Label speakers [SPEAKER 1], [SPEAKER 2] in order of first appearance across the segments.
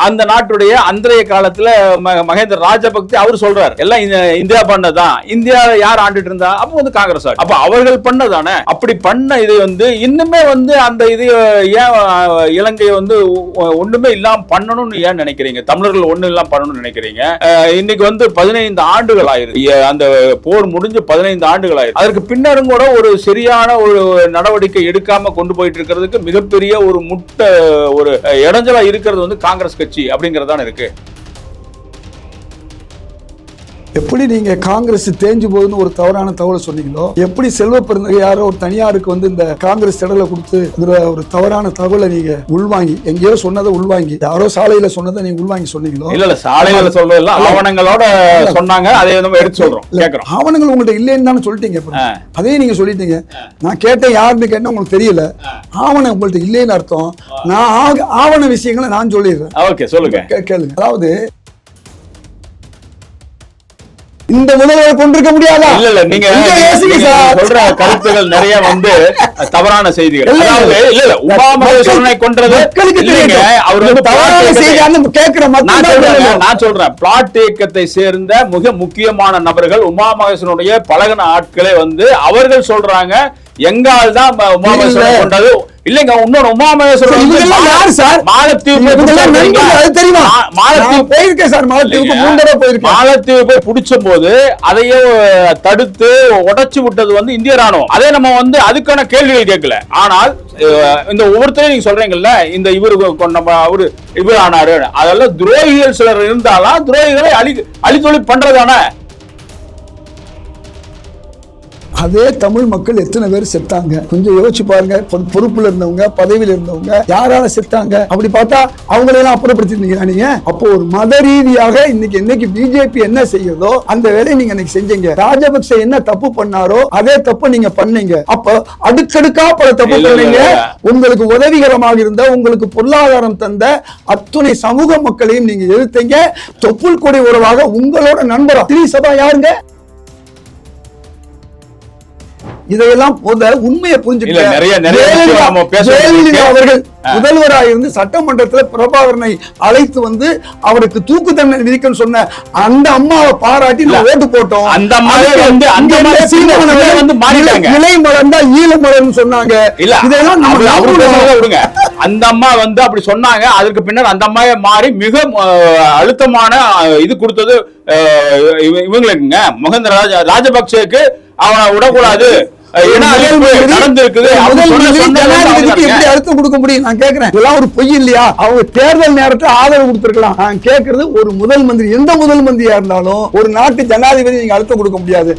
[SPEAKER 1] அந்த நாட்டுடைய அன்றைய காலத்துல ம- மகேந்திர ராஜபக்தி அவர் சொல்றாரு. எல்லாம் இந்த- இந்தியா பண்ணதான் இந்தியா யார் ஆண்டுட்டு இருந்தா? அப்போ வந்து காங்கிரஸ் அப்ப அவர்கள் பண்ணதானே? அப்படி பண்ண இது வந்து இன்னுமே வந்து அந்த இது ஏன் இலங்கையை வந்து ஒண்ணுமே இல்லாம பண்ணணும்னு ஏன் நினைக்கிறீங்க? தமிழர்கள் ஒண்ணு இல்லாம பண்ணணும்னு நினைக்கிறீங்க? இன்னைக்கு வந்து பதினைந்து ஆண்டுகள் ஆயிருக்கு அந்த போர் முடிஞ்சு பதினைந்து ஆண்டுகள் ஆயிருக்கு அதற்கு பின்னரும் கூட ஒரு சரியான ஒரு நடவடிக்கை எடுக்காம கொண்டு போயிட்டு இருக்கிறதுக்கு மிகப்பெரிய ஒரு முட்டை ஒரு இடைஞ்சலா இருக்கிறது வந்து காங்கிரஸ் கட்சி. அப்படிங்கறதான இருக்கு.
[SPEAKER 2] எப்படி நீங்க காங்கிரஸ் தேஞ்சு போகுதுன்னு ஒரு தவறான தகவலை சொன்னீங்களோ எப்படி செல்வ பிறந்தக யாரோ ஒரு தனியாருக்கு வந்து இந்த காங்கிரஸ் திடலை கொடுத்து ஒரு தவறான தகவலை நீங்க உள்வாங்கி எங்கேயோ சொன்னதை உள்வாங்கி யாரோ சாலையில சொன்னதை நீங்க உள்வாங்கி சொன்னீங்களோ?
[SPEAKER 1] இல்ல இல்ல சாலையில சொல்றதுல ஆவணங்களோட சொன்னாங்க அதை நம்ம எடுத்து சொல்றோம்.
[SPEAKER 2] ஆவணங்கள் உங்கள்ட்ட இல்லைன்னு தானே சொல்லிட்டீங்க. அதையும் நீங்க சொல்லிட்டீங்க. நான் கேட்டேன் யாருன்னு கேட்டேன் உங்களுக்கு தெரியல. ஆவணம் உங்கள்ட்ட இல்லைன்னு அர்த்தம். நான் ஆவண விஷயங்களை நான் சொல்லிடுறேன்.
[SPEAKER 1] ஓகே சொல்லுங்க.
[SPEAKER 2] கேளுங்க. அதாவது இந்த முதல்வரை கொண்டிருக்க முடியாதா
[SPEAKER 1] இல்ல இல்ல நீங்க. சொல்ற கருத்துகள் நிறைய வந்து தவறான செய்திகள்
[SPEAKER 2] இல்ல, இல்ல.
[SPEAKER 1] உமா மகேஸ்வரனை கொன்றது இல்லைங்க. அவர் வந்து
[SPEAKER 2] தவறான
[SPEAKER 1] plot
[SPEAKER 2] செய்தி
[SPEAKER 1] இயக்கத்தை-
[SPEAKER 2] அந்த கேட்கிற
[SPEAKER 1] நான் சொல்றேன்
[SPEAKER 2] சொல்லணும்.
[SPEAKER 1] நான் சொல்றேன் பிளாட் இயக்கத்தை சேர்ந்த மிக முக்கியமான நபர்கள் உமா மகேஸ்வரனுடைய பழகின ஆட்களே வந்து அவர்கள் சொல்றாங்க எங்கால் தான் உமா மகேஸ்வரன். கொண்டது இல்லைங்க இன்னொரு உமா மகேஸ்வரன்
[SPEAKER 2] யார் சார்?
[SPEAKER 1] மாலத்தீவு
[SPEAKER 2] அது தெரியுமா?
[SPEAKER 1] மாலத்தீவு
[SPEAKER 2] போயிருக்கேன் சார் மாலத்தீவுக்கு மூணு தடவை போயிருக்கேன்.
[SPEAKER 1] மாலத்தீவு போய் பிடிச்ச போது அதையே தடுத்து உடைச்சு விட்டது வந்து இந்திய ராணுவம். அதே நம்ம வந்து அதுக்கான கேள்விகள் கேட்கல. ஆனால் இந்த ஒவ்வொருத்தரையும் நீங்க சொல்றீங்கல்ல இந்த இவரு நம்ம அவரு இவர் ஆனாரு அதெல்லாம் துரோகிகள் சிலர் இருந்தாலும் துரோகிகளை அழி அழித்தொழி பண்றதானே?
[SPEAKER 2] அதே தமிழ் மக்கள் எத்தனை பேர் செத்தாங்க? கொஞ்சம் யோசிச்சு பாருங்க. பொறுப்புல இருந்தவங்க பதவியில இருந்தவங்க யாரால செத்தாங்க? அப்படி பார்த்தா அவங்களெல்லாம் அப்புறப்படுத்திருந்தீங்க நீங்க? அப்போ ஒரு மத ரீதியாக இன்னைக்கு என்னைக்கு பிஜேபி என்ன செய்யுதோ அந்த வேலையை நீங்க இன்னைக்கு செஞ்சீங்க. ராஜபக்சே என்ன தப்பு பண்ணாரோ அதே தப்பு நீங்க பண்ணீங்க. அப்போ அடுக்கடுக்கா பல தப்பு பண்ணீங்க. உங்களுக்கு உதவிகரமாக இருந்த உங்களுக்கு பொருளாதாரம் தந்த அத்துணை சமூக மக்களையும் நீங்க எதிர்த்தீங்க தொப்புள் கொடி உறவாக உங்களோட நண்பரா? திரி சபா யாருங்க?
[SPEAKER 1] பேச
[SPEAKER 2] ஜெயலலிதா
[SPEAKER 1] வேண்டியிருக்கு.
[SPEAKER 2] அவர்கள். முதல்வராக இருந்து சட்டமன்றத்தில் பிரபாகரனை அழைத்து வந்து அவருக்கு தூக்கு தண்டனை விதிக்கன்னு சொன்ன அந்த அம்மாவை பாராட்டி நான். ஓட்டு போட்டோம்
[SPEAKER 1] அந்த வந்து அந்த.
[SPEAKER 2] இலை- மலர்ந்தா ஈழ மலர்னு சொன்னாங்க
[SPEAKER 1] இல்ல
[SPEAKER 2] இதெல்லாம்
[SPEAKER 1] விடுங்க அந்த அம்மா வந்து அப்படி சொன்னாங்க அதற்கு பின்னர் அந்த அம்மாவை மாறி மிக அழுத்தமான இது கொடுத்தது இவங்களுக்குங்க மகேந்திர ராஜ ராஜபக்சேக்கு அவனை விடக்கூடாது
[SPEAKER 2] அழுத்தம் கொடுக்க முடியும்? நான் கேக்குறேன். இதெல்லாம் ஒரு பொய் இல்லையா? அவங்க தேர்தல் நேரத்துல ஆதரவு கொடுத்திருக்கலாம். நான் கேக்குறது ஒரு முதல் மந்திரி எந்த முதல் மந்திரியா இருந்தாலும் ஒரு நாட்டு ஜனாதிபதி நீங்க அழுத்தம் கொடுக்க முடியாது.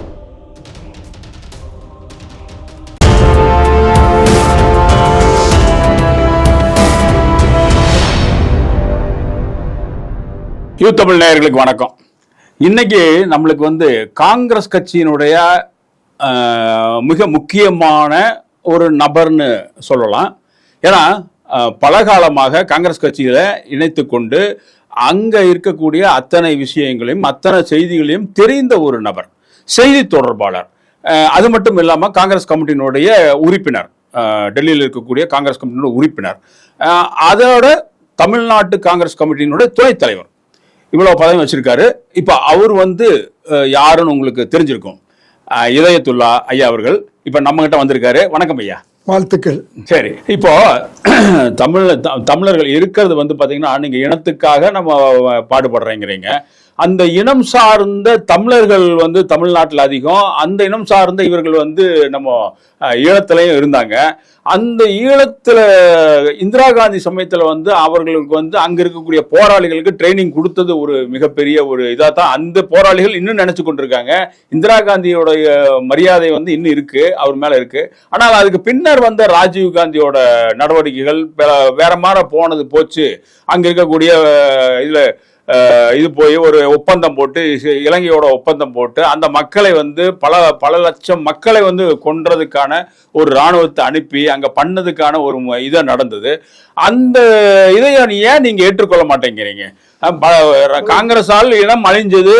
[SPEAKER 1] யூ தமிழ் நேயர்களுக்கு வணக்கம். இன்னைக்கு நம்மளுக்கு வந்து காங்கிரஸ் கட்சியினுடைய மிக முக்கியமான ஒரு நபர்னு சொல்லலாம். ஏன்னா பல காலமாக காங்கிரஸ் கட்சியில் இணைத்து கொண்டு அங்கே இருக்கக்கூடிய அத்தனை விஷயங்களையும் அத்தனை செய்திகளையும் தெரிந்த ஒரு நபர் செய்தி தொடர்பாளர். அது மட்டும் இல்லாமல் காங்கிரஸ் கமிட்டியினுடைய உறுப்பினர் டெல்லியில் இருக்கக்கூடிய காங்கிரஸ் கமிட்டியினுடைய உறுப்பினர். அதோட தமிழ்நாட்டு காங்கிரஸ் கமிட்டியினுடைய துணைத் தலைவர். இவ்வளோ பதவி வச்சிருக்காரு. இப்போ அவர் வந்து யாருன்னு உங்களுக்கு தெரிஞ்சிருக்கும். இதயத்துல்லா ஐயா அவர்கள் இப்ப நம்ம கிட்ட வந்திருக்காரு. வணக்கம் ஐயா.
[SPEAKER 2] வாழ்த்துக்கள்.
[SPEAKER 1] சரி இப்போ தமிழ் தமிழர்கள் இருக்கிறது வந்து பாத்தீங்கன்னா நீங்க இனத்துக்காக நம்ம பாடுபடுறேங்கிறீங்க. அந்த இனம் சார்ந்த தமிழர்கள் வந்து தமிழ்நாட்டில் அதிகம் அந்த இனம் சார்ந்த இவர்கள் வந்து நம்ம ஈழத்திலையும் இருந்தாங்க. அந்த ஈழத்தில் இந்திரா காந்தி சமயத்தில் வந்து அவர்களுக்கு வந்து அங்கே இருக்கக்கூடிய போராளிகளுக்கு ட்ரைனிங் கொடுத்தது ஒரு மிகப்பெரிய ஒரு இதாக தான் அந்த போராளிகள் இன்னும் நினச்சி கொண்டிருக்காங்க. இந்திரா காந்தியோடைய மரியாதை வந்து இன்னும் இருக்குது அவர் மேலே இருக்குது ஆனால் அதுக்கு பின்னர் வந்த ராஜீவ் காந்தியோட நடவடிக்கைகள் வேற மாதிரி போனது போச்சு. அங்கே இருக்கக்கூடிய இதில் இது போய் ஒரு ஒப்பந்தம் போட்டு இலங்கையோட ஒப்பந்தம் போட்டு அந்த மக்களை வந்து பல பல லட்சம் மக்களை வந்து கொன்றதுக்கான ஒரு ராணுவத்தை அனுப்பி அங்கே பண்ணதுக்கான ஒரு இதை நடந்தது. அந்த இதை ஏன் நீங்கள் ஏற்றுக்கொள்ள மாட்டேங்கிறீங்க? ப- காங்கிரஸால் இனம் அழிஞ்சது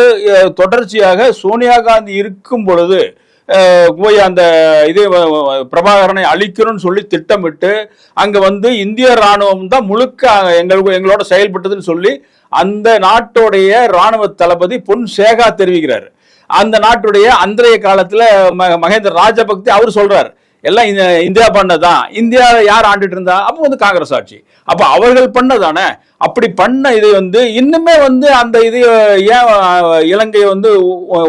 [SPEAKER 1] தொடர்ச்சியாக சோனியா காந்தி இருக்கும் பொழுது போய் அந்த இது பிரபாகரனை அழிக்கணும்னு சொல்லி திட்டமிட்டு அங்க வந்து இந்திய ராணுவம் தான் முழுக்க எங்களுக்கு எங்களோட செயல்பட்டதுன்னு சொல்லி அந்த நாட்டுடைய ராணுவ தளபதி பொன் சேகா தெரிவிக்கிறார். அந்த நாட்டுடைய அன்றைய காலத்துல ம- மகேந்திர ராஜபக்தி அவர் சொல்றார். எல்லாம் இந்த இந்தியா பண்ணதான் இந்தியாவை யார் ஆண்டுட்டு இருந்தா? அப்போ வந்து காங்கிரஸ் ஆட்சி. அப்போ அவர்கள் பண்ணதானே? அப்படி பண்ண இது வந்து இன்னுமே வந்து அந்த இது ஏன் இலங்கையை வந்து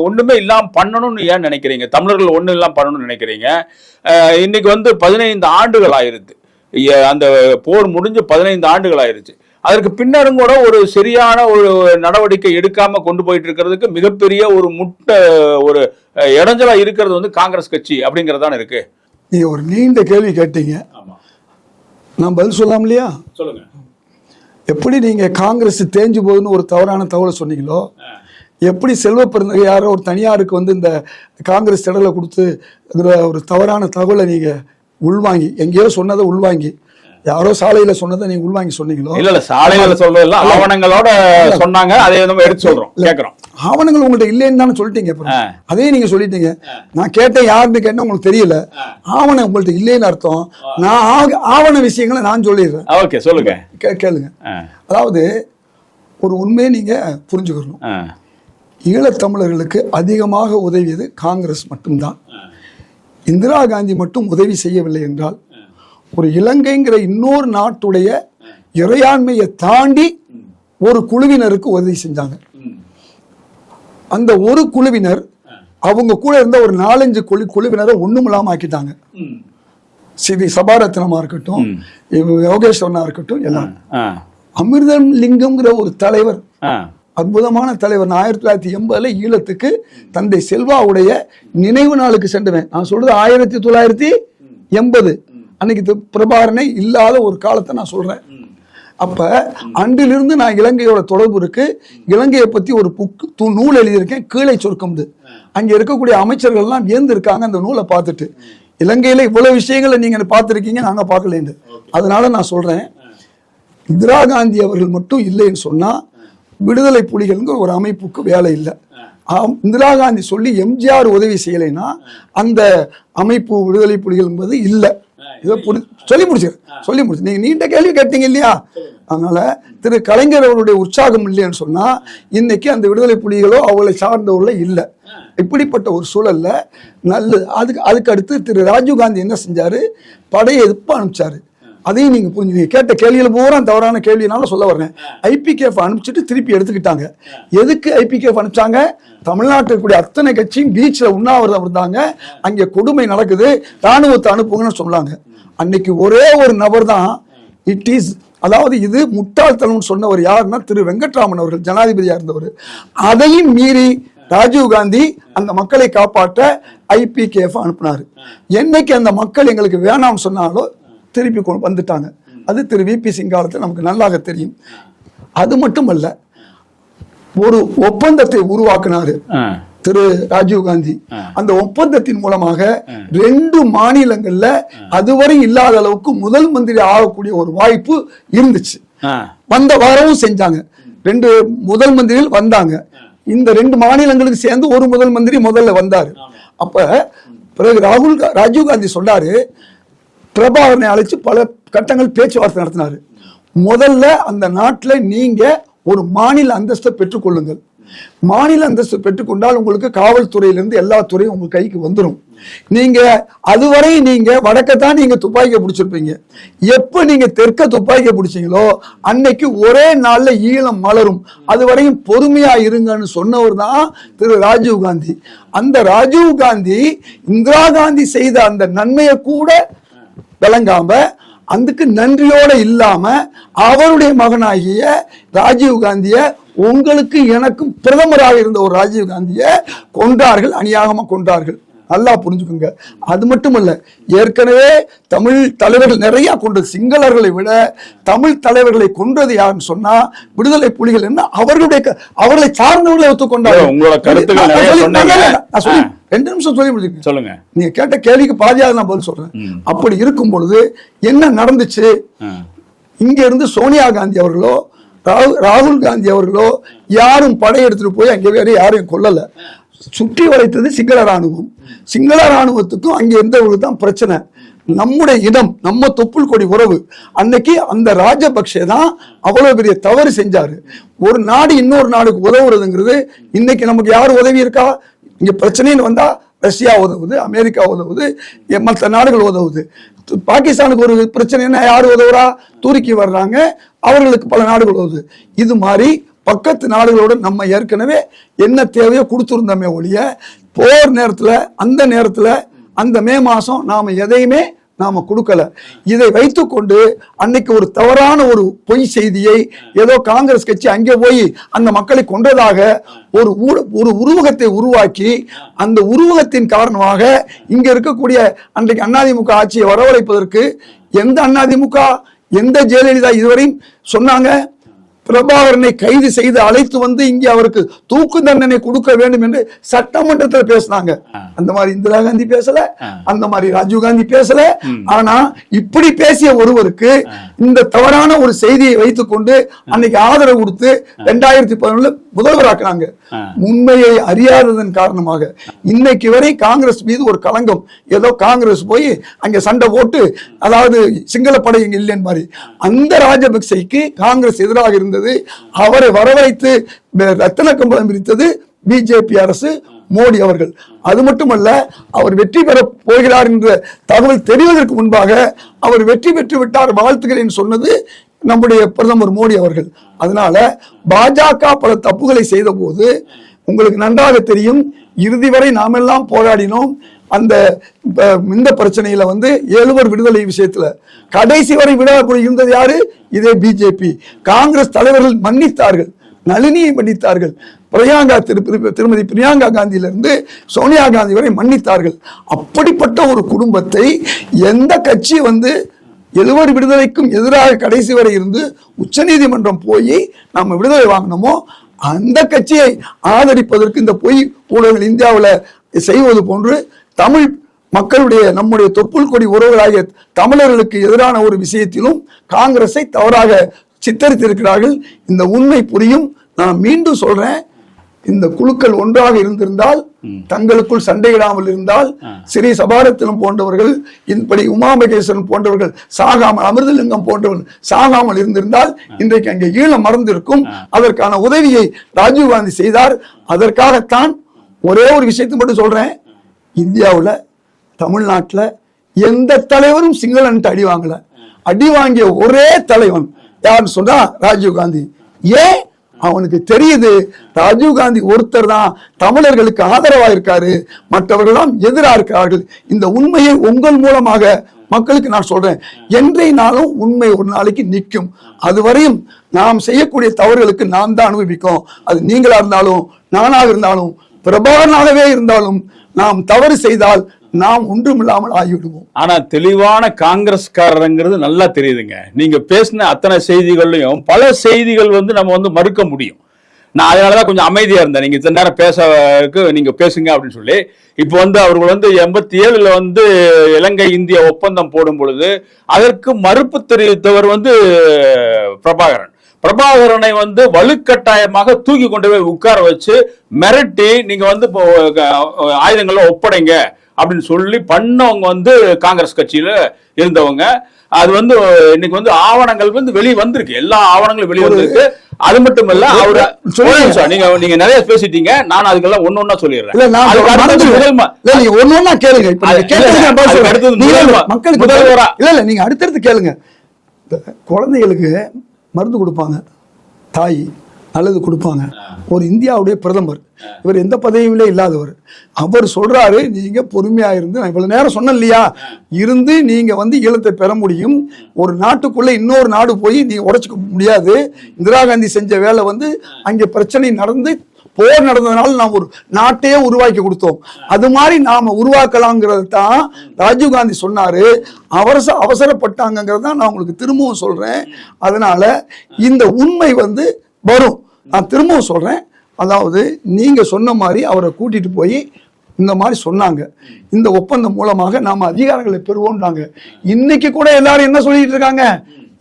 [SPEAKER 1] ஒன்றுமே இல்லாமல் பண்ணணும்னு ஏன் நினைக்கிறீங்க? தமிழர்கள் ஒன்றும் இல்லாம பண்ணணும்னு நினைக்கிறீங்க? இன்னைக்கு வந்து பதினைந்து ஆண்டுகள் ஆயிருது. அந்த போர் முடிஞ்சு பதினைந்து ஆண்டுகள் ஆயிருச்சு. அதற்கு பின்னரும் கூட ஒரு சரியான ஒரு நடவடிக்கை எடுக்காம கொண்டு போயிட்டு இருக்கிறதுக்கு மிகப்பெரிய ஒரு முட்டை ஒரு இடைஞ்சலாக இடைஞ்சலா இருக்கிறது வந்து காங்கிரஸ் கட்சி அப்படிங்கிறதான இருக்கு.
[SPEAKER 2] நீங்க ஒரு நீண்ட கேள்வி கேட்டீங்க. நான் பதில் சொல்லாம் இல்லையா?
[SPEAKER 1] சொல்லுங்க.
[SPEAKER 2] எப்படி நீங்க காங்கிரஸ் தேஞ்சு போகுதுன்னு ஒரு தவறான தகவலை சொன்னீங்களோ எப்படி செல்வ பெருந்தகை யாரோ ஒரு தனியாருக்கு வந்து இந்த காங்கிரஸ் திடலை கொடுத்து ஒரு தவறான தகவலை நீங்க உள்வாங்கி எங்கேயோ சொன்னதை உள்வாங்கி யாரோ சாலையில சொன்னதை நீங்க உள்வாங்கி சொன்னீங்களோ?
[SPEAKER 1] இல்ல இல்ல சாலைகளை சொல்றதெல்லாம் ஆவணங்களோட சொன்னாங்க அதை நம்ம எடுத்து சொல்றோம் கேக்குறோம்.
[SPEAKER 2] ஆவணங்கள் உங்கள்ட்ட இல்லைன்னு தானே சொல்லிட்டீங்க. அதே நீங்க சொல்லிட்டீங்க. நான் கேட்டேன் யாருன்னு கேட்டேன் உங்களுக்கு தெரியல. ஆவணம் உங்கள்ட்ட இல்லைன்னு அர்த்தம். நான் ஆவண விஷயங்களை நான் சொல்லிடுறேன்.
[SPEAKER 1] ஓகே சொல்லுங்க.
[SPEAKER 2] கே- கேளுங்க. அதாவது ஒரு உண்மையை நீங்க புரிஞ்சுக்கணும். ஈழத்தமிழர்களுக்கு அதிகமாக உதவியது காங்கிரஸ் மட்டும்தான். இந்திரா காந்தி மட்டும் உதவி செய்யவில்லை என்றால் ஒரு இலங்கைங்கிற இன்னொரு நாட்டுடைய இறையாண்மையை தாண்டி ஒரு குழுவினருக்கு உதவி செஞ்சாங்க. அந்த ஒரு குழுவினர் அவங்க கூட இருந்த ஒரு நாலஞ்சு குழு குழுவினரை ஒண்ணுமில்லாம ஆக்கிட்டாங்க.
[SPEAKER 1] ம்,
[SPEAKER 2] சி வி சபாரத்னமா இருக்கட்டும் யோகேஸ்வரனா இருக்கட்டும் எல்லாம். அமிர்தம் லிங்கம்ங்கிற ஒரு தலைவர் அற்புதமான தலைவர் நான் ஆயிரத்தி தொள்ளாயிரத்தி எண்பதுல ஈழத்துக்கு தந்தை செல்வாவுடைய நினைவு நாளுக்கு சென்றுவேன். நான் சொல்றது ஆயிரத்தி தொள்ளாயிரத்தி எண்பது. அன்னைக்கு பிரபாகரனே இல்லாத ஒரு காலத்தை நான் சொல்றேன். அப்ப அன்றிலிருந்து நான் இலங்கையோட தொடர்பு இருக்கு. இலங்கையை பத்தி ஒரு புக் து- நூல் எழுதியிருக்கேன். கீழே சொர்க்கம்து அங்க இருக்கக்கூடிய அமைச்சர்கள் எல்லாம் அந்த நூலை பார்த்துட்டு. இலங்கையில இவ்வளவு விஷயங்களை நீங்க பார்த்துருக்கீங்க? நாங்க பார்க்கலேன்னு அதனால நான் சொல்றேன். இந்திரா காந்தி அவர்கள் மட்டும் இல்லைன்னு சொன்னா விடுதலை புலிகள்ங்கிற ஒரு அமைப்புக்கு வேலை இல்லை. ஆம், இந்திரா காந்தி சொல்லி எம்ஜிஆர் உதவி செய்யலைன்னா அந்த அமைப்பு விடுதலை புலிகள் என்பது இல்லை. இதை புரி சொல்லி முடிச்சு. சொல்லி முடிச்சு. நீங்க நீண்ட கேள்வி கேட்டீங்க இல்லையா? அதனால திரு கலைஞர் அவருடைய உற்சாகம் இல்லைன்னு சொன்னா இன்னைக்கு அந்த விடுதலை புலிகளோ அவங்களை சார்ந்தவர்களோ இல்லை. இப்படிப்பட்ட ஒரு சூழல்ல நல்ல அதுக்கு அதுக்கு அடுத்து திரு ராஜீவ் காந்தி என்ன செஞ்சாரு? படையை எதிர்ப்பு அனுப்பிச்சாரு. அதையும் நீங்க புரிஞ்சுங்க கேட்ட கேள்வியில பூரா தவறான கேள்வினால சொல்ல வர்றேன். ஐபிகேஃப் அனுப்பிச்சிட்டு திருப்பி எடுத்துக்கிட்டாங்க. எதுக்கு ஐபிகேஃப் அனுப்பிச்சாங்க? தமிழ்நாட்டில் இருக்கக்கூடிய அத்தனை கட்சியும் பீச்ல உண்ணாவிரதம் இருந்தாங்க. அங்கே கொடுமை நடக்குது. ராணுவத்தை அனுப்புங்கன்னு சொன்னாங்க. அன்னைக்கு ஒரே ஒரு நபர் தான் இட் இஸ் அதாவது இது முட்டாள்தனம்னு சொன்னவர் யாருன்னா திரு வெங்கட்ராமன் அவர்கள் ஜனாதிபதியாக இருந்தவர். அதையும் மீறி ராஜீவ் காந்தி அந்த மக்களை காப்பாற்ற ஐபிகேஃப் அனுப்பினார். என்னைக்கு அந்த மக்கள் எங்களுக்கு வேணாம்னு சொன்னாலோ திருப்பி வந்துட்டாங்க. அது திரு விபி சிங் காலத்தில் நமக்கு நல்லாக தெரியும். அது மட்டும் அல்ல ஒரு ஒப்பந்தத்தை உருவாக்குனாரு. திரு ராஜீவ் காந்தி. அந்த ஒப்பந்தத்தின் மூலமாக ரெண்டு மாநிலங்கள்ல அதுவரை இல்லாத அளவுக்கு முதல் மந்திரி ஆகக்கூடிய ஒரு வாய்ப்பு இருந்துச்சு. வந்த வரவும் செஞ்சாங்க. ரெண்டு முதல் மந்திரிகள் வந்தாங்க. இந்த ரெண்டு மாநிலங்களுக்கு சேர்ந்து ஒரு முதல் மந்திரி முதல்ல வந்தாரு. அப்ப பிறகு ராகுல் கா- ராஜீவ் காந்தி சொன்னாரு பிரபாகரனை அழைச்சு பல கட்டங்கள் பேச்சுவார்த்தை நடத்தினாரு. முதல்ல அந்த நாட்டுல நீங்க ஒரு மாநில அந்தஸ்தை பெற்றுக்கொள்ளுங்கள். மாநில அந்தஸ்து பெற்றுக்கொண்டால் உங்களுக்கு காவல்துறையிலிருந்து எல்லா துறையும் உங்க கைக்கு வந்துடும் நீங்க அதுவரை நீங்க வடக்கத்தான் நீங்க துப்பாக்கியை பிடிச்சிருப்பீங்க. எப்ப நீங்க தெற்க துப்பாக்கியை பிடிச்சீங்களோ அன்னைக்கு ஒரே நாள்ல ஈழம் மலரும். அதுவரையும் பொறுமையா இருங்கன்னு சொன்னவர் தான் திரு ராஜீவ் காந்தி. அந்த ராஜீவ் காந்தி இந்திரா காந்தி செய்த அந்த நன்மையை கூட விளங்காம அதுக்கு நன்றியோட இல்லாம அவருடைய மகனாகிய ராஜீவ் காந்திய உங்களுக்கு எனக்கும் பிரதமராக இருந்த ஒரு ராஜீவ் காந்திய கொண்டார்கள் அநியாகமா கொண்டார்கள் நல்லா புரிஞ்சுக்கோங்க. அது மட்டுமல்ல ஏற்கனவே தமிழ் தலைவர்கள் நிறைய கொண்டது சிங்களர்களை விட தமிழ் தலைவர்களை கொன்றது யாருன்னு சொன்னா விடுதலை புலிகள் என்ன அவர்களுடைய அவர்களை சார்ந்தவர்களை ஒத்துக்கொண்டார்கள்
[SPEAKER 1] உங்களோட கருத்துக்கள்
[SPEAKER 2] ரெண்டு நிமிஷம் சொல்லி முடிச்சிருக்கேன்.
[SPEAKER 1] சொல்லுங்க.
[SPEAKER 2] நீங்க கேட்ட கேள்விக்கு பாதியாவது நான் பதில் சொல்றேன். அப்படி இருக்கும் பொழுது என்ன நடந்துச்சு? இங்க இருந்து சோனியா காந்தி அவர்களோ ராகு- ராகுல் காந்தி அவர்களோ யாரும் படையெடுத்துட்டு போய் அங்க வேற யாரையும் கொல்லல. சுற்றி வளைத்தது சிங்கள ராணுவம் சிங்கள ராணுவத்துக்கும் அங்கே இருந்தவங்களுக்கு தான் பிரச்சனை. நம்முடைய இடம் நம்ம தொப்புள் கொடி உறவு. அன்னைக்கு அந்த ராஜபக்ஷே தான் அவ்வளவு பெரிய தவறு செஞ்சாரு. ஒரு நாடு இன்னொரு நாடுக்கு உதவுறதுங்கிறது இன்னைக்கு நமக்கு யார் உதவி இருக்கா? இங்க பிரச்சனைன்னு வந்தா ரஷ்யா உதவுது அமெரிக்கா உதவுது மற்ற நாடுகள் உதவுது. பாகிஸ்தானுக்கு ஒரு பிரச்சனைன்னா யார் உதவுறா? துருக்கி வர்றாங்க. அவர்களுக்கு பல நாடுகள் உதவுது. இது மாதிரி பக்கத்து நாடுகளுடன் நம்ம ஏற்கனவே என்ன தேவையோ கொடுத்துருந்தோமே ஒழிய போர் நேரத்தில் அந்த நேரத்தில் அந்த மே மாதம் நாம் எதையுமே நாம கொடுக்கல. இதை வைத்துக்கொண்டு அன்னைக்கு ஒரு தவறான ஒரு பொய் செய்தியை ஏதோ காங்கிரஸ் கட்சி அங்கே போய் அந்த மக்களை கொன்றதாக ஒரு ஒரு உருவகத்தை உருவாக்கி அந்த உருவகத்தின் காரணமாக இங்க இருக்கக்கூடிய அன்றைக்கு அண்ணாதிமுக ஆட்சியை வரவழைப்பதற்கு எந்த அண்ணாதிமுக எந்த ஜெயலலிதா இதுவரையும் சொன்னாங்க. பிரபாகரனை கைது செய்து அழைத்து வந்து இங்கே அவருக்கு தூக்கு தண்டனை கொடுக்க வேண்டும் என்று சட்டமன்றத்தில் பேசினாங்க. அந்த மாதிரி இந்திரா காந்தி பேசல அந்த மாதிரி ராஜீவ் காந்தி பேசல. ஆனா இப்படி பேசிய ஒருவருக்கு இந்த தவறான ஒரு செய்தியை வைத்துக்கொண்டு அன்னைக்கு ஆதரவு கொடுத்து ரெண்டாயிரத்தி பதினொன்னுல முதல்வராக்குனாங்க. உண்மையை அறியாததன் காரணமாக. இன்னைக்கு வரை காங்கிரஸ் மீது ஒரு களங்கம். ஏதோ காங்கிரஸ் போய் அங்க சண்டை போட்டு அதாவது சிங்கள படை இங்க இல்லைன்னு மாதிரி. அந்த ராஜபக்சேக்கு காங்கிரஸ் எதிராக இருந்தது. அவரை வரவழைத்து ரத்தின கம்பளம் விரித்தது பிஜேபி அரசு. மோடி அவர்கள். அது மட்டுமல்ல அவர் வெற்றி பெற போகிறார் என்ற தகவல் தெரிவதற்கு முன்பாக அவர் வெற்றி பெற்று விட்டார் வாழ்த்துகிறேன் சொன்னது நம்முடைய பிரதமர் மோடி அவர்கள். அதனால பாஜக பல தப்புகளை செய்த போது உங்களுக்கு நன்றாக தெரியும் இறுதி வரை நாமெல்லாம் போராடினோம். அந்த இந்த பிரச்சனையில வந்து எழுவர் விடுதலை விஷயத்துல. கடைசி வரை விடாத இருந்தது யாரு? இதே பிஜேபி. காங்கிரஸ் தலைவர்கள் மன்னித்தார்கள். நளினியை மன்னித்தார்கள். பிரியாங்கா திருமதி பிரியாங்கா காந்தியிலிருந்து சோனியா காந்தி வரை மன்னித்தார்கள். அப்படிப்பட்ட ஒரு குடும்பத்தை எந்த கட்சி வந்து எழுவர் விடுதலைக்கும் எதிராக கடைசி வரை இருந்து உச்சநீதிமன்றம் போய் நம்ம விடுதலை வாங்கினோமோ அந்த கட்சியை ஆதரிப்பதற்கு இந்த பொய் ஊடகங்கள் இந்தியாவில் செய்வது போன்று தமிழ் மக்களுடைய நம்முடைய தொப்புள் கொடி உறவுகளாகிய தமிழர்களுக்கு எதிரான ஒரு விஷயத்திலும் காங்கிரஸை தவறாக சித்தரித்திருக்கிறார்கள். இந்த உண்மை புரியும். நான் மீண்டும் சொல்றேன். இந்த குழுக்கள் ஒன்றாக இருந்திருந்தால் தங்களுக்குள் சண்டையிடாமல் இருந்தால் ஸ்ரீ சபாரத்தினம் போன்றவர்கள் இப்படி உமாமகேஸ்வரன் போன்றவர்கள் சாகாமல் அமிர்தலிங்கம் போன்றவர்கள் சாகாமல் இருந்திருந்தால் இன்றைக்கு அங்கே ஈழம் மறந்திருக்கும். அதற்கான உதவியை ராஜீவ்காந்தி செய்தார். அதற்காகத்தான் ஒரே ஒரு விஷயத்தை மட்டும் சொல்றேன். இந்தியாவுல தமிழ்நாட்டுல எந்த தலைவரும் சிங்களன்ட்டு அடி வாங்கல. அடி வாங்கிய ஒரே தலைவன் யாருன்னு சொன்னா ராஜீவ் காந்தி. ஏன்? அவனுக்கு தெரியுது ராஜீவ் காந்தி ஒருத்தர் தான் தமிழர்களுக்கு ஆதரவா இருக்காரு மற்றவர்களாம் எதிராக இருக்கிறார்கள். இந்த உண்மையை உங்கள் மூலமாக மக்களுக்கு நான் சொல்றேன். என்றை நாளும் உண்மை ஒரு நாளைக்கு நிற்கும். அதுவரையும் நாம் செய்யக்கூடிய தவறுகளுக்கு நாம் தான் அனுபவிக்கும் அது நீங்களா இருந்தாலும் நானாக இருந்தாலும் பிரபாகரனாகவே இருந்தாலும் நாம் தவறு செய்தால் நாம் ஒன்றுமில்லாமல் ஆகிவிடுவோம்.
[SPEAKER 1] ஆனா தெளிவான காங்கிரஸ்காரருங்கிறது நல்லா தெரியுதுங்க. நீங்க பேசின அத்தனை செய்திகள்லையும் பல செய்திகள் வந்து நம்ம வந்து மறுக்க முடியும். நான் அதனாலதான் கொஞ்சம் அமைதியா இருந்தேன். நீங்க இத்தனை நேரம் பேசக்கு நீங்க பேசுங்க அப்படின்னு சொல்லி. இப்போ வந்து அவர்கள் வந்து எண்பத்தி ஏழுல வந்து இலங்கை இந்திய ஒப்பந்தம் போடும் பொழுது அதற்கு மறுப்பு தெரிவித்தவர் வந்து பிரபாகரன். பிரபாகரனை வந்து வலுக்கட்டாயமாக தூக்கி கொண்டு போய் உட்கார வச்சு மிரட்டி நீங்க வந்து இப்போ ஆயுதங்களை ஒப்படைங்க. அப்படின்னு சொல்லி பண்ணவங்க வந்து காங்கிரஸ் கட்சியில இருந்தவங்க. அது வந்து இன்னைக்கு வந்து ஆவணங்கள் வந்து வெளியே வந்திருக்கு. எல்லா ஆவணங்களும் வெளியே வந்திருக்கு. அது மட்டும் இல்ல அவரு
[SPEAKER 2] சொல்லுங்க.
[SPEAKER 1] நிமிஷம், நீங்க நீங்க நிறைய பேசிட்டீங்க. நான் அதுக்கெல்லாம் ஒண்ணு ஒண்ணா சொல்லிடுறேன்.
[SPEAKER 2] ஒண்ணா கேளுங்க. மக்களுக்கு
[SPEAKER 1] முதல்வரா.
[SPEAKER 2] இல்ல இல்ல நீங்க அடுத்தடுத்து கேளுங்க. குழந்தைகளுக்கு மருந்து கொடுப்பாங்க. தாய். நல்லது கொடுப்பாங்க. ஒரு இந்தியாவுடைய பிரதமர் இவர் எந்த பதவியிலே இல்லாதவர் அவர் சொல்றாரு நீங்க பொறுமையா இருந்து நான் இவ்வளவு நேரம் சொன்னேன் இல்லையா? இருந்து நீங்க வந்து ஈழத்தை பெற முடியும். ஒரு நாட்டுக்குள்ள இன்னொரு நாடு போய் நீங்க உடச்சிக்க முடியாது. இந்திரா காந்தி செஞ்ச வேலை வந்து அங்கே பிரச்சனை நடந்து போர் நடந்ததுனால நாம் ஒரு நாட்டையே உருவாக்கி கொடுத்தோம். அது மாதிரி நாம உருவாக்கலாங்கிறது தான் ராஜீவ் காந்தி சொன்னாரு. அவசர அவசரப்பட்டாங்கிறது தான் நான் உங்களுக்கு திரும்பவும் சொல்றேன். அதனால இந்த உண்மை வந்து வரும். நான் திரும்பவும் சொல்கிறேன் அதாவது நீங்கள் சொன்ன மாதிரி அவரை கூட்டிகிட்டு போய் இந்த மாதிரி சொன்னாங்க. இந்த ஒப்பந்தம் மூலமாக நாம் அதிகாரங்களை பெறுவோம்னாங்க இன்னைக்கு கூட எல்லாரும் என்ன சொல்லிட்டு இருக்காங்க?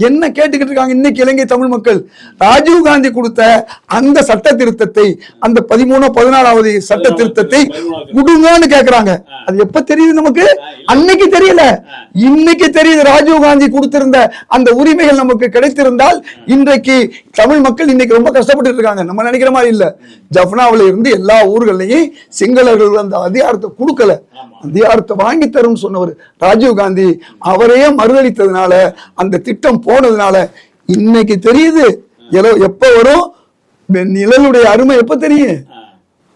[SPEAKER 2] என்ன கேட்டுக்கிட்டு இருக்காங்க இன்னைக்கு இலங்கை தமிழ் மக்கள்? ராஜீவ் காந்தி கொடுத்த அந்த சட்ட திருத்தத்தை அந்த பதிமூணு பதினாலாவது சட்ட திருத்தத்தை கொடுங்கன்னு கேக்குறாங்க. அது எப்ப தெரியுது நமக்கு? அன்னைக்கு தெரியல. இன்னைக்கு தெரியுது. ராஜீவ் காந்தி கொடுத்திருந்த அந்த உரிமைகள் நமக்கு கிடைத்திருந்தால் இன்றைக்கு தமிழ் மக்கள் இன்னைக்கு ரொம்ப கஷ்டப்பட்டு இருக்காங்க. நம்ம நினைக்கிற மாதிரி இல்ல. ஜப்னாவுல இருந்து எல்லா ஊர்களையும் சிங்களர்கள் அந்த அதிகாரத்தை கொடுக்கல. அதிகாரத்தை வாங்கி தரும் சொன்னவர் ராஜீவ் காந்தி. அவரையே மறுதளித்ததுனால அந்த திட்டம் போனதுனால இன்னைக்கு தெரியுது. எப்ப வரும்? நிழலுடைய அருமை எப்ப தெரியும்?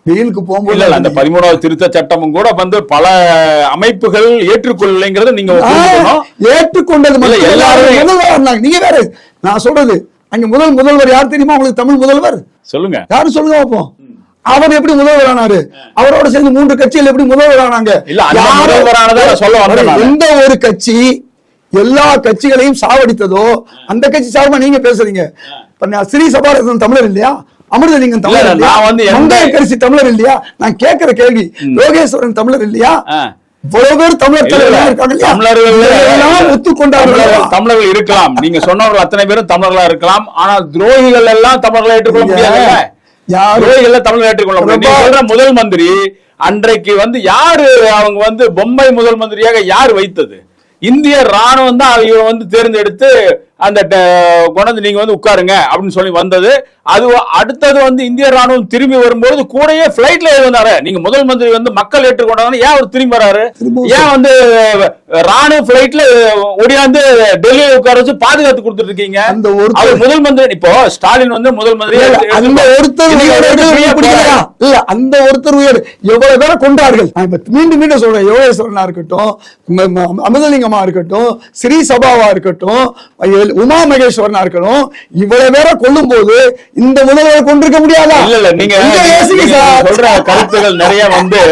[SPEAKER 2] வெயிலுக்கு போகும்போது
[SPEAKER 1] அந்த பதிமூணாவது திருத்த சட்டமும் கூட வந்து பல அமைப்புகள் ஏற்றுக்கொள்ளலைங்கிறத நீங்க.
[SPEAKER 2] ஏற்றுக்கொண்டது
[SPEAKER 1] இல்ல,
[SPEAKER 2] எல்லாரும் முதல்வர். நீங்க வேற நான் சொல்றது அங்க முதல் முதல்வர் யார் தெரியுமா? உங்களுக்கு தமிழ் முதல்வர்.
[SPEAKER 1] சொல்லுங்க.
[SPEAKER 2] யாரு சொல்லுங்க பார்ப்போம். அவர் எப்படி முதல்வர் ஆனாரு? அவரோட சேர்ந்து மூன்று கட்சிகள் எப்படி முதல்வர் ஆனாங்க. எந்த ஒரு கட்சி எல்லா கட்சிகளையும் சாவடித்ததோ அந்த கட்சி சார்பா நீங்க பேசுறீங்க. ஸ்ரீ சபாரதன் தமிழர் இல்லையா? அமிர்தலிங்கம் தமிழர்
[SPEAKER 1] இல்ல,
[SPEAKER 2] இல்லையா?
[SPEAKER 1] நான் வந்து எந்த-
[SPEAKER 2] மங்கையரசி தமிழர் இல்லையா? நான் கேட்கிற கேள்வி யோகேஸ்வரன் தமிழர் இல்லையா?
[SPEAKER 1] ஆ.
[SPEAKER 2] இவ்வளவு பேர் தமிழர். தலைவர்களா?
[SPEAKER 1] தமிழர்கள்
[SPEAKER 2] ஒத்துக்கொண்டார்கள்
[SPEAKER 1] இருக்கலாம். நீங்க சொன்னவர்கள் அத்தனை பேரும் தமிழர்களா இருக்கலாம். ஆனால் துரோகிகள் எல்லாம் தமிழர்களை ஏற்றுக்கொள்ள முடியாது
[SPEAKER 2] யாரு-
[SPEAKER 1] துரோகிகள் தமிழர்கள் ஏற்றுக்கொள்ள முடியாது. முதல் மந்திரி அன்றைக்கு வந்து யாரு? அவங்க வந்து பொம்மை முதல் மந்திரியாக யார் வைத்தது? இந்திய ராணுவம் தான் இவரை வந்து தேர்ந்தெடுத்து அந்த கொண்டாந்து நீங்க வந்து உட்காருங்க அப்படின்னு சொல்லி வந்தது. அது அடுத்தது வந்து இந்திய ராணுவம் திரும்பி வரும்போது கூடயே பிளைட்ல வந்தாரு. நீங்க முதல் மந்திரி வந்து மக்கள் ஏற்றுக்கொண்டாங்க ஏன் அவர் திரும்பி வராரு? ஏன் வந்து ராணுவ பிளைட்ல ஒடியாந்து டெல்லியில உட்கார வச்சு பாதுகாத்து கொடுத்துட்டு இருக்கீங்க
[SPEAKER 2] அந்த
[SPEAKER 1] அவர் முதல் மந்திரி இப்போ ஸ்டாலின் வந்து முதல் மந்திரி.
[SPEAKER 2] அந்த ஒருத்தர். இல்ல அந்த ஒருத்தர் உயிர் எவ்வளவு பேரை கொண்டார்கள்? நான் இப்ப மீண்டும் மீண்டும் சொல்றேன். யோகேஸ்வரனா இருக்கட்டும் அமிர்தலிங்கமா இருக்கட்டும் ஸ்ரீ சபாவா இருக்கட்டும் எல்- உமா மகேஸ்வரனா இருக்கட்டும் இவ்வளவு பேரை கொல்லும் போது இந்த முதல்வரை கொண்டிருக்க முடியாதா
[SPEAKER 1] இல்ல இல்ல நீங்க. சொல்ற கருத்துகள் நிறைய வந்து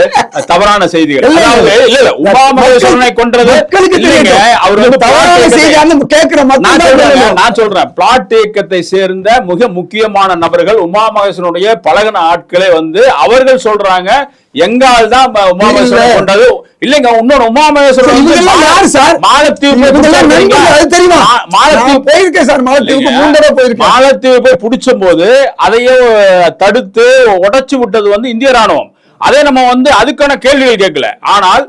[SPEAKER 1] தவறான செய்திகள்.
[SPEAKER 2] இல்ல,
[SPEAKER 1] இல்ல உமா மகேஸ்வரனை கொன்றது அவர் வந்து
[SPEAKER 2] தவறான
[SPEAKER 1] plot
[SPEAKER 2] செய்தி
[SPEAKER 1] இயக்கத்தை-
[SPEAKER 2] அந்த கேட்கிற
[SPEAKER 1] நான் சொல்றேன் பிளாட் இயக்கத்தை சேர்ந்த மிக முக்கியமான நபர்கள் உமா மகேஸ்வரனுடைய பழகின ஆட்களே வந்து அவர்கள் சொல்றாங்க எங்கால் தான் உமா. மகேஸ்வரன் கொண்டது இல்லைங்க இன்னொரு உமா மகேஸ்வரன்
[SPEAKER 2] யார் சார்?
[SPEAKER 1] மாலத்தீவு
[SPEAKER 2] தெரியுமா?
[SPEAKER 1] மாலத்தீவு
[SPEAKER 2] போயிருக்கேன் சார் மாலத்தீவுக்கு. மூணு தடவை போயிருக்கேன்.
[SPEAKER 1] மாலத்தீவு போய் பிடிச்ச போது அதையே தடுத்து உடைச்சு விட்டது வந்து இந்திய ராணுவம். அதே நம்ம வந்து அதுக்கான கேள்விகள் கேட்கல. ஆனால்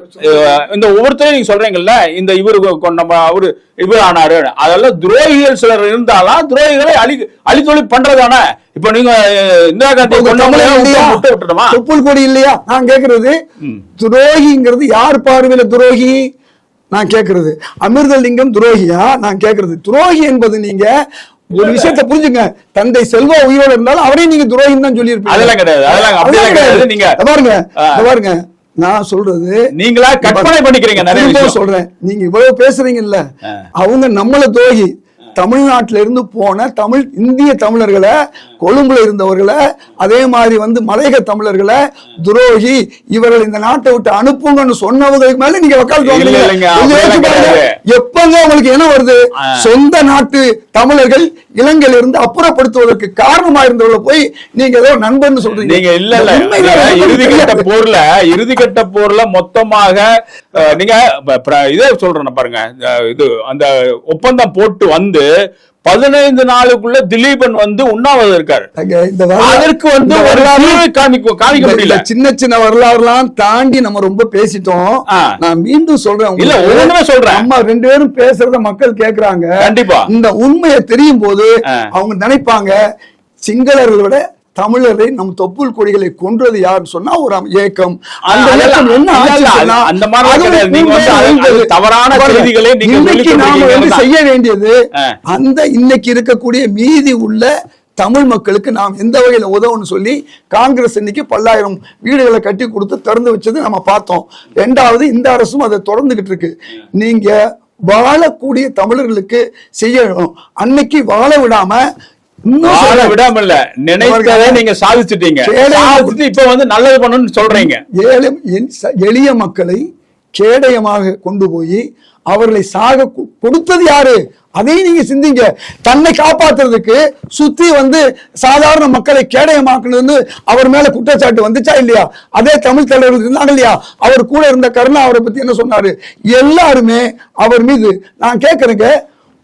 [SPEAKER 1] இந்த ஒவ்வொருத்தரையும் நீங்க சொல்றீங்கல்ல இந்த இவரு நம்ம அவரு இவர் ஆனாரு அதெல்லாம் துரோகிகள் சிலர் இருந்தாலும் துரோகிகளை அழி அழித்தொழி பண்றதானே? இப்ப நீங்க இந்திரா காந்தி? விட்டு விட்டுடுமா
[SPEAKER 2] தொப்புள் கொடி இல்லையா? நான் கேக்குறது துரோகிங்கிறது யார் பார்வையில துரோகி? நான் கேக்குறது. அமிர்தலிங்கம் துரோகியா? நான் கேக்குறது. துரோகி என்பது நீங்க ஒரு விஷயத்தை புரிஞ்சுங்க. தந்தை செல்வா உயிரோட இருந்தாலும் அவரையும் நீங்க துரோகின்னு தான் சொல்லியிருப்பீங்க.
[SPEAKER 1] அதெல்லாம் கிடையாது. அதெல்லாம்
[SPEAKER 2] அதெல்லாம்
[SPEAKER 1] கிடையாது. நீங்க-
[SPEAKER 2] பாருங்க பாருங்க. நான் சொல்றது
[SPEAKER 1] நீங்களா கற்பனை பண்ணிக்கிறீங்க நிறைய
[SPEAKER 2] சொல்றேன். நீங்க இவ்வளவு பேசுறீங்கல்ல. அவங்க நம்மள துரோகி. தமிழ்நாட்டில இருந்து போன தமிழ் இந்திய தமிழர்களை கொழும்புல இருந்தவர்களை அதே மாதிரி வந்து மலையக தமிழர்களை துரோகி இவர்கள் இந்த நாட்டை விட்டு அனுப்புங்கன்னு சொன்னவங்களுக்கு மேல நீங்க.
[SPEAKER 1] கிடையாது.
[SPEAKER 2] எப்பங்க உங்களுக்கு என்ன வருது. சொந்த நாட்டு தமிழர்கள் இலங்கையில இருந்து அப்புறப்படுத்துவதற்கு காரணமா இருந்தவர்களை போய் நீங்க ஏதோ நண்பன் சொல்றீங்க
[SPEAKER 1] நீங்க இல்ல இல்ல இறுதிக்கட்ட. போர்ல இறுதிக்கட்ட போர்ல மொத்தமாக நீங்க இதே சொல்றேன் பாருங்க இது அந்த ஒப்பந்தம் போட்டு வந்து பதினைந்து நாளுக்குள்ள திலீபன் வந்து உண்ணாவிரதம் இருக்காரு
[SPEAKER 2] அங்க இந்த வரலாறு-
[SPEAKER 1] அதற்கு வந்து
[SPEAKER 2] வரலாறு-
[SPEAKER 1] காமிக்க காமிக்க முடியல
[SPEAKER 2] சின்ன சின்ன வரலாறுலாம் தாண்டி நம்ம ரொம்ப பேசிட்டோம். நான் மீண்டும் சொல்றேன்
[SPEAKER 1] இல்ல. ஒவ்வொன்றுமே சொல்றேன்.
[SPEAKER 2] நம்ம ரெண்டு பேரும் பேசுறத மக்கள் கேக்குறாங்க
[SPEAKER 1] கண்டிப்பா.
[SPEAKER 2] இந்த உண்மையை தெரியும் போது. அவங்க நினைப்பாங்க சிங்களர்களை விட தமிழரை நம் தொப்புள் கொடிகளை கொன்றது யாருன்னு சொன்னா ஒரு ஏக்கம் அந்த ஏக்கம் என்ன
[SPEAKER 1] அந்த
[SPEAKER 2] இருந்தது.
[SPEAKER 1] தவறான செய்திகளை
[SPEAKER 2] இன்னைக்கு நாம வந்து. செய்ய வேண்டியது. அந்த இன்னைக்கு இருக்கக்கூடிய மீதி உள்ள தமிழ் மக்களுக்கு நாம் எந்த வகையில உதவுன்னு சொல்லி காங்கிரஸ் இன்னைக்கு பல்லாயிரம் வீடுகளை கட்டி கொடுத்து திறந்து வச்சது நம்ம பார்த்தோம் ரெண்டாவது இந்த அரசும் அதை தொடர்ந்துகிட்டு இருக்கு நீங்க வாழக்கூடிய தமிழர்களுக்கு செய்யணும் அன்னைக்கு வாழ விடாம.
[SPEAKER 1] விடாம இல்ல நினைத்ததை நீங்க சாதிச்சிட்டீங்க. சாதிச்சுட்டு இப்ப வந்து நல்லது பண்ணணும்னு சொல்றீங்க.
[SPEAKER 2] ஏழை எளிய மக்களை கேடயமாக கொண்டு போய் அவர்களை சாக கொடுத்தது யாரு? அதையும் நீங்க சிந்திங்க. தன்னை காப்பாத்துறதுக்கு சுத்தி வந்து சாதாரண மக்களை கேடயமாக்குனது அவர் மேல குற்றச்சாட்டு வந்துச்சா இல்லையா? அதே தமிழ் தலைவர்கள் இருந்தாங்க இல்லையா? அவர் கூட இருந்த கருணா அவரை பத்தி என்ன சொன்னாரு? எல்லாருமே அவர் மீது நான் கேட்கறேங்க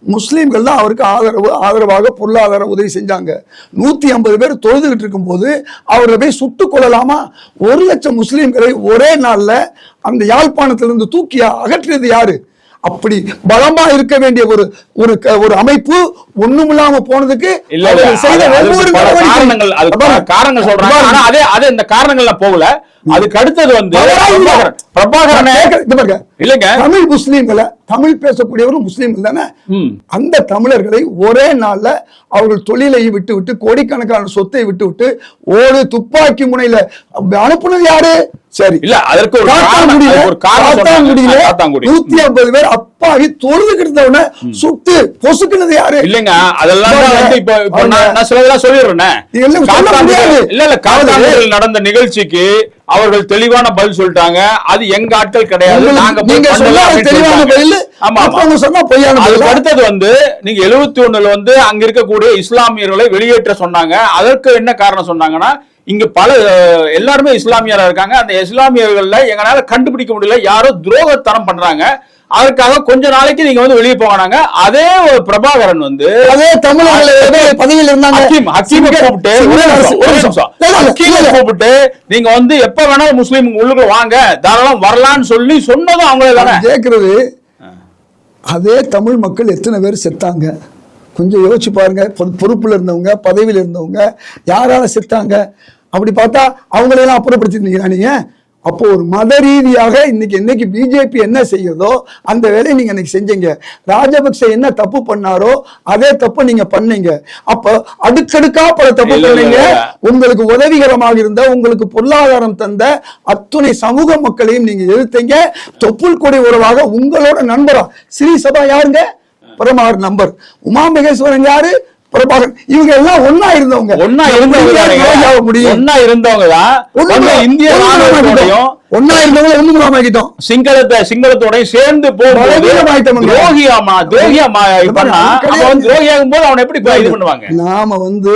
[SPEAKER 2] முஸ்லீம்கள் தான் அவருக்கு ஆதரவு ஆதரவாக பொருளாதார உதவி செஞ்சாங்க. நூற்றி ஐம்பது பேர் தொழுதுகிட்டு இருக்கும்போது அவரை போய் சுட்டு கொள்ளலாமா ஒரு லட்சம் முஸ்லீம்களை ஒரே நாளில் அந்த யாழ்ப்பாணத்திலிருந்து தூக்கி அகற்றியது யாரு? அப்படி பலமா இருக்க வேண்டிய ஒரு ஒரு ஒரு அமைப்பு ஒண்ணுமில்லாம போனதுக்கு செய்த ஒவ்வொரு
[SPEAKER 1] காரணங்கள் அது காரணங்கள் சொல்றாங்க. ஆனா அதே அதே இந்த காரணங்கள்ல போகல. அதுக்கு அடுத்தது வந்து? பிரபாகரன். இல்லைங்க.
[SPEAKER 2] தமிழ் முஸ்லீம்களை தமிழ் பேசக்கூடியவரும் முஸ்லீம்கள் தானே. அந்த தமிழர்களை ஒரே நாள்ல அவர்கள் தொழிலை விட்டு விட்டு கோடிக்கணக்கான சொத்தை விட்டு விட்டு ஓடு துப்பாக்கி முனையில அனுப்புனது யாரு? சரி.
[SPEAKER 1] இல்ல அதற்கு ஒரு ஒரு காரணம்
[SPEAKER 2] நூத்தி ஐம்பது பேர் அப்பாவி தொழுதுகிட்டு இருந்தவன சுட்டு பொசுக்குனது யாரு?
[SPEAKER 1] இல்லைங்க அதெல்லாம் வந்து இப்ப நான் சிலதெல்லாம் சொல்லிடுறேன். இல்ல இல்ல காத்தாங்குடியில் நடந்த நிகழ்ச்சிக்கு அவர்கள் தெளிவான பதில் சொல்லிட்டாங்க. அது எங்க ஆட்கள் கிடையாது. நாங்க
[SPEAKER 2] நீங்க தெளிவான. பதில்
[SPEAKER 1] ஆமா
[SPEAKER 2] அவங்க சொன்னா பொய்யான
[SPEAKER 1] அதுக்கு அடுத்தது வந்து நீங்க எழுபத்தி ஒண்ணுல வந்து அங்க இருக்கக்கூடிய இஸ்லாமியர்களை வெளியேற்ற சொன்னாங்க. அதற்கு என்ன காரணம் சொன்னாங்கன்னா இங்க பல எல்லாருமே இஸ்லாமியரா இருக்காங்க. அந்த இஸ்லாமியர்கள்ல எங்களால கண்டுபிடிக்க முடியல. யாரோ துரோகத்தனம் பண்றாங்க. அதற்காக கொஞ்ச நாளைக்கு நீங்க வந்து வெளியே போனாங்க அதே ஒரு பிரபாகரன் வந்து
[SPEAKER 2] அதே தமிழர்கள் பதவியில் இருந்தாங்க.
[SPEAKER 1] கூப்பிட்டு ஒரு நிமிஷம். கூப்பிட்டு நீங்க வந்து எப்ப வேணாலும் முஸ்லீம் உள்ளுக்குள்ள வாங்க. தாராளம் வரலாம்னு சொல்லி சொன்னதும் அவங்களே தானே?
[SPEAKER 2] கேட்கறது அதே தமிழ் மக்கள் எத்தனை பேர் செத்தாங்க? கொஞ்சம் யோசிச்சு பாருங்க. பொறுப்புல இருந்தவங்க பதவியில் இருந்தவங்க யாரால செத்தாங்க? அப்படி பார்த்தா அவங்களையெல்லாம் அப்புறப்படுத்திருந்தீங்களா நீங்க அப்போ ஒரு மத ரீதியாக இன்னைக்கு என்னைக்கு பிஜேபி என்ன செய்யுதோ அந்த வேலையை நீங்க இன்னைக்கு செஞ்சீங்க. ராஜபக்சே என்ன தப்பு பண்ணாரோ அதே தப்பு நீங்க பண்ணீங்க. அப்ப அடுக்கடுக்கா பல தப்பு பண்ணீங்க. உங்களுக்கு உதவிகரமாக இருந்த உங்களுக்கு பொருளாதாரம் தந்த அத்துணை சமூக மக்களையும் நீங்க எதிர்த்தீங்க தொப்புள் கொடி உறவாக உங்களோட நண்பரா ஸ்ரீ சபா யாருங்க? பிரபாகர் நம்பர். உமா மகேஸ்வரன் யாரு? பிரபாகர். இவங்க எல்லாம் ஒன்னா இருந்தவங்க.
[SPEAKER 1] ஒன்னா இருந்தவங்க
[SPEAKER 2] முடியும்?
[SPEAKER 1] ஒன்னா இருந்தவங்க தான். இந்திய ராணுவத்தோடையும்.
[SPEAKER 2] ஒண்ணா இருந்தவங்க ஒண்ணும் இல்லாம ஆக்கிட்டோம்.
[SPEAKER 1] சிங்களத்தை சிங்களத்தோடையும் சேர்ந்து
[SPEAKER 2] பலவீனமாயிட்டவங்க.
[SPEAKER 1] துரோகியாமா துரோகியாகும் போது அவனை எப்படி இது பண்ணுவாங்க?
[SPEAKER 2] நாம வந்து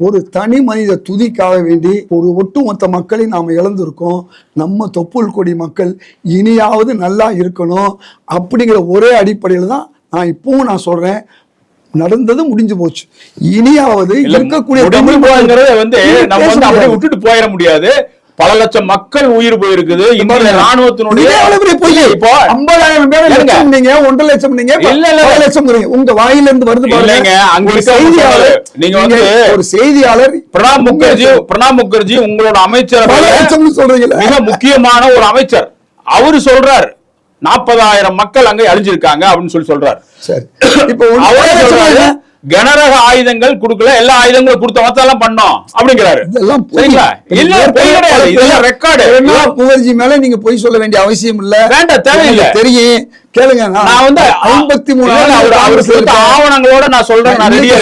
[SPEAKER 2] ஒரு தனி மனித துதிக்காக வேண்டி ஒரு ஒட்டுமொத்த மக்களை நாம இழந்திருக்கோம். நம்ம தொப்புள் கொடி மக்கள் இனியாவது நல்லா இருக்கணும். அப்படிங்கிற ஒரே அடிப்படையில் தான் நான் இப்பவும் நான் சொல்றேன் நடந்தது முடிஞ்சு போச்சு இனியாவது இருக்கக்கூடிய தமிழ்
[SPEAKER 1] வந்து நம்ம வந்து அப்படியே. விட்டுட்டு போயிட முடியாது பல லட்சம் மக்கள் உயிர் போயிருக்குது இந்திய ராணுவத்தினுடைய? இப்போ
[SPEAKER 2] 50,000 பேரை. லட்சம் நீங்க, ஒன்றரை லட்சம் நீங்க,
[SPEAKER 1] இல்ல,
[SPEAKER 2] லட்சம். உங்க வாயில இருந்து வருது பாருங்க.
[SPEAKER 1] அங்க
[SPEAKER 2] செய்தியாளர்.
[SPEAKER 1] நீங்க வந்து
[SPEAKER 2] ஒரு செய்தியாளர்
[SPEAKER 1] பிரணாப் முகர்ஜி பிரணாப் முகர்ஜி உங்களோட அமைச்சர் மிக முக்கியமான ஒரு அமைச்சர் அவரு சொல்றார் நாற்பதாயிரம் மக்கள் அங்க அழிஞ்சிருக்காங்க அப்படின்னு சொல்லி சொல்றாரு.
[SPEAKER 2] இப்போ
[SPEAKER 1] அவரே. கனரக ஆயுதங்கள் கொடுக்கல எல்லா ஆயுதங்களும் கொடுத்த மத்தெல்லாம் பண்ணோம் அப்படிங்கிறாரு. சரிங்களா? இல்ல கிடையாது. இதெல்லாம் ரெக்கார்டு
[SPEAKER 2] முகர்ஜி மேல நீங்க பொய் சொல்ல வேண்டிய அவசியம் இல்ல.
[SPEAKER 1] வேண்டாம், தேவையில்ல.
[SPEAKER 2] தெரியும். கேளுங்க
[SPEAKER 1] நான் வந்து
[SPEAKER 2] ஐம்பத்தி மூணு
[SPEAKER 1] அவர் ஆவணங்களோட நான் சொல்றேன் நான் ரெடியா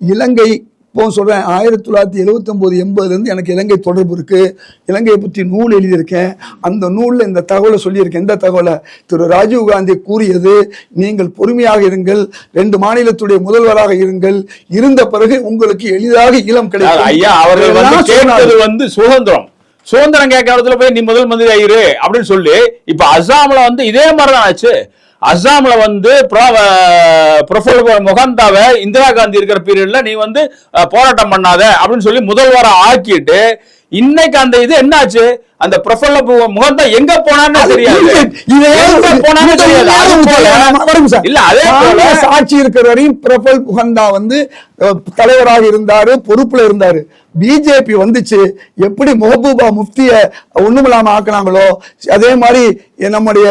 [SPEAKER 2] இலங்கை இப்போ சொல்றேன் ஆயிரத்தி தொள்ளாயிரத்தி எழுபத்தி ஒன்பது எண்பதுல இருந்து எனக்கு இலங்கை தொடர்பு இருக்கு. இலங்கையை பற்றி நூல் எழுதியிருக்கேன். அந்த நூல்ல இந்த தகவலை சொல்லியிருக்கேன். எந்த தகவலை? திரு ராஜீவ் காந்தி கூறியது நீங்கள் பொறுமையாக இருங்கள் ரெண்டு மாநிலத்துடைய முதல்வராக இருங்கள். இருந்த பிறகு உங்களுக்கு எளிதாக ஈழம் கிடைக்கும்.
[SPEAKER 1] ஐயா அவர்கள் வந்து சுதந்திரம். சுதந்திரம் இடத்துல போய் நீ முதல் மந்திரி ஆயிரு அப்படின்னு சொல்லி இப்ப அஸ்ஸாம்ல வந்து இதே மாதிரிதான் ஆச்சு. அஸ்ஸாம்ல வந்து ப்ரொஃபல் முகந்தாவை இந்திரா காந்தி இருக்கிற பீரியட்ல நீ வந்து போராட்டம் பண்ணாத அப்படின்னு சொல்லி முதல்வரை ஆக்கிட்டு இன்னைக்கு அந்த இது என்னாச்சு? அந்த ப்ரொஃபல் முகந்தா எங்க போனான்னு தெரியாது. இல்ல அதே போல.
[SPEAKER 2] ஆட்சி இருக்கிற வரையும் பிரபல் புகந்தா வந்து தலைவராக இருந்தாரு பொறுப்புல இருந்தாரு. பிஜேபி வந்துச்சு. எப்படி மெஹபூபா முஃப்திய ஒண்ணுமில்லாம ஆக்குனாங்களோ அதே மாதிரி நம்முடைய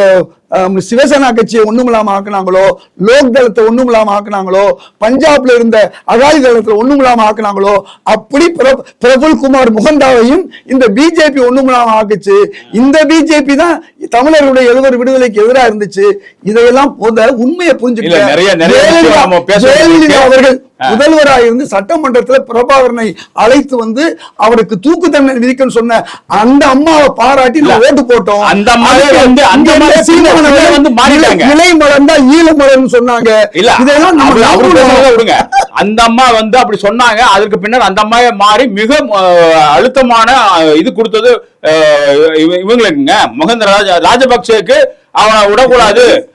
[SPEAKER 2] சிவசேனா கட்சியை ஒண்ணுமில்லாம ஆக்குனாங்களோ லோக் தளத்தை ஒண்ணுமில்லாம ஆக்குனாங்களோ பஞ்சாப்ல இருந்த அகாலி தளத்துல ஒண்ணுமில்லாம ஆக்குனாங்களோ அப்படி பிர- பிரபுல் குமார் முகந்தாவையும் இந்த பிஜேபி ஒண்ணுமில்லாம ஆக்குச்சு இந்த பிஜேபி தான் தமிழர்களுடைய எழுவர் விடுதலைக்கு எதிராக இருந்துச்சு இதையெல்லாம் போத உண்மையை ஜெயலலிதா
[SPEAKER 1] வேண்டியிருக்கு.
[SPEAKER 2] அவர்கள். முதல்வராக இருந்து சட்டமன்றத்துல பிரபாகரனை அழைத்து வந்து அவருக்கு தூக்கு தண்டனை விதிக்கன்னு சொன்ன அந்த அம்மாவை பாராட்டி நான். ஓட்டு போட்டோம்.
[SPEAKER 1] அந்த வந்து அந்த.
[SPEAKER 2] இலை- மலர்ந்தா ஈழ மலர்னு சொன்னாங்க.
[SPEAKER 1] இல்ல.
[SPEAKER 2] இதெல்லாம்
[SPEAKER 1] விடுங்க. அந்த அம்மா வந்து அப்படி சொன்னாங்க. அதுக்கு பின்னர் அந்த அம்மாவே மாறி மிக அழுத்தமான இது கொடுத்தது இவங்களுக்குங்க. மகேந்திர ராஜ ராஜபக்சேக்கு அவனை விடக்கூடாது.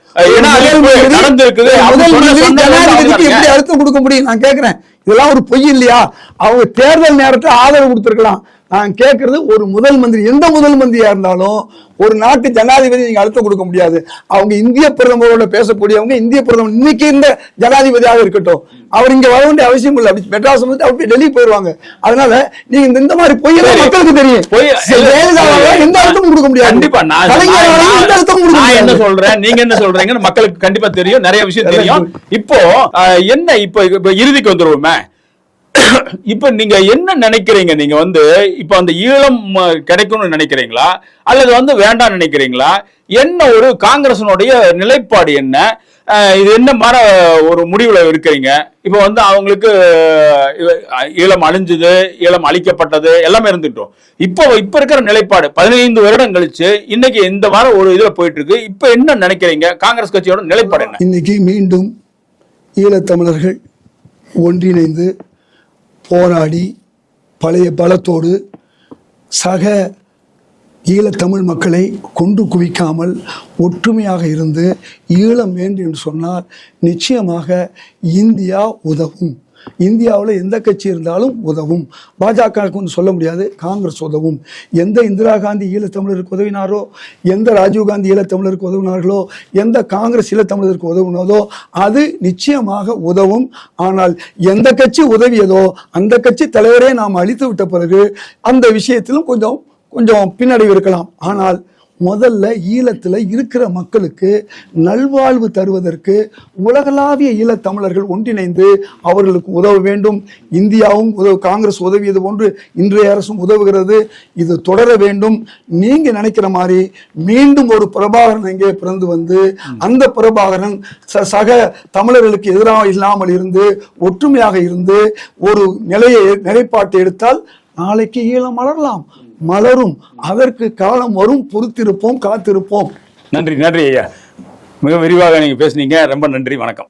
[SPEAKER 2] அழுத்தம் கொடுக்க முடியும்? நான் கேக்குறேன். இதெல்லாம் ஒரு பொய் இல்லையா? அவங்க தேர்தல் நேரத்தில் ஆதரவு கொடுத்திருக்கலாம். நான் கேட்கறது ஒரு முதல் மந்திரி எந்த முதல் மந்திரியா இருந்தாலும் ஒரு நாட்டு ஜனாதிபதி நீங்க அழுத்தம் கொடுக்க முடியாது. அவங்க இந்திய பிரதமரோட பேசக்கூடியவங்க இந்திய பிரதமர் இன்னைக்கு இந்த ஜனாதிபதியாக இருக்கட்டும். அவர் இங்க வர வேண்டிய அவசியம் இல்லை. அப்படி மெட்ராஸ் வந்து அப்படி டெல்லி போயிருவாங்க. அதனால நீங்க இந்த- இந்த மாதிரி
[SPEAKER 1] சரி.
[SPEAKER 2] மக்களுக்கு தெரியும்.
[SPEAKER 1] பொய்-
[SPEAKER 2] எந்த அழுத்தமும் கொடுக்க முடியாது.
[SPEAKER 1] கண்டிப்பா.
[SPEAKER 2] எந்த அழுத்தமும் கொடுக்க
[SPEAKER 1] என்ன சொல்றேன்? நீங்க என்ன சொல்றீங்கன்னு மக்களுக்கு கண்டிப்பா தெரியும். நிறைய விஷயம் தெரியும். இப்போ என்ன இப்போ இப்போ இறுதிக்கு வந்துருவோமே? இப்ப நீங்க என்ன நினைக்கிறீங்க? நீங்க வந்து இப்ப அந்த ஈழம் கிடைக்கும்னு நினைக்கிறீங்களா? அல்லது வந்து வேண்டாம்னு நினைக்கிறீங்களா? என்ன ஒரு காங்கிரசனுடைய நிலைப்பாடு என்ன? இது என்ன மாதிரி ஒரு முடிவுல இருக்கிறீங்க? இப்ப வந்து அவங்களுக்கு ஈழம் அழிஞ்சது ஈழம் அழிக்கப்பட்டது எல்லாமே இருந்துட்டோம். இப்போ இப்ப இருக்கிற நிலைப்பாடு பதினைந்து வருடம் கழிச்சு இன்னைக்கு இந்த வாரம் ஒரு இதுல போயிட்டு இருக்கு இப்ப என்ன நினைக்கிறீங்க? காங்கிரஸ் கட்சியோட நிலைப்பாடு என்ன?
[SPEAKER 2] இன்னைக்கு மீண்டும் ஈழத்தமிழர்கள் ஒன்றிணைந்து போராடி பழைய பலத்தோடு சக ஈழத்தமிழ் மக்களை கொண்டு குவிக்காமல் ஒற்றுமையாக இருந்து ஈழம் வேண்டும் என்று சொன்னால் நிச்சயமாக இந்தியா உதவும். இந்தியாவில் எந்த கட்சி இருந்தாலும் உதவும். பாஜகவுக்கு ஒன்று சொல்ல முடியாது காங்கிரஸ் உதவும். எந்த இந்திரா காந்தி ஈழத்தமிழருக்கு உதவினாரோ எந்த ராஜீவ்காந்தி ஈழத்தமிழருக்கு உதவினார்களோ எந்த காங்கிரஸ் ஈழத்தமிழருக்கு உதவினதோ அது நிச்சயமாக உதவும். ஆனால் எந்த கட்சி உதவியதோ அந்த கட்சி தலைவரே நாம் அழித்து விட்ட பிறகு அந்த விஷயத்திலும் கொஞ்சம் கொஞ்சம் பின்னடைவு இருக்கலாம். ஆனால் முதல்ல ஈழத்தில் இருக்கிற மக்களுக்கு நல்வாழ்வு தருவதற்கு உலகளாவிய ஈழத்தமிழர்கள் ஒன்றிணைந்து அவர்களுக்கு உதவ வேண்டும். இந்தியாவும் உதவு காங்கிரஸ் உதவியது போன்று இன்றைய அரசும் உதவுகிறது. இது தொடர வேண்டும். நீங்க நினைக்கிற மாதிரி மீண்டும் ஒரு பிரபாகரன் இங்கே பிறந்து வந்து அந்த பிரபாகரன் ச- சக தமிழர்களுக்கு எதிராக இல்லாமல் இருந்து ஒற்றுமையாக இருந்து ஒரு நிலையை நிலைப்பாட்டை எடுத்தால் நாளைக்கு ஈழம் மலரலாம். மலரும். அதற்கு காலம் வரும் பொறுத்திருப்போம் காத்திருப்போம்.
[SPEAKER 1] நன்றி நன்றி ஐயா. மிக விரிவாக நீங்க பேசுனீங்க. ரொம்ப நன்றி வணக்கம்.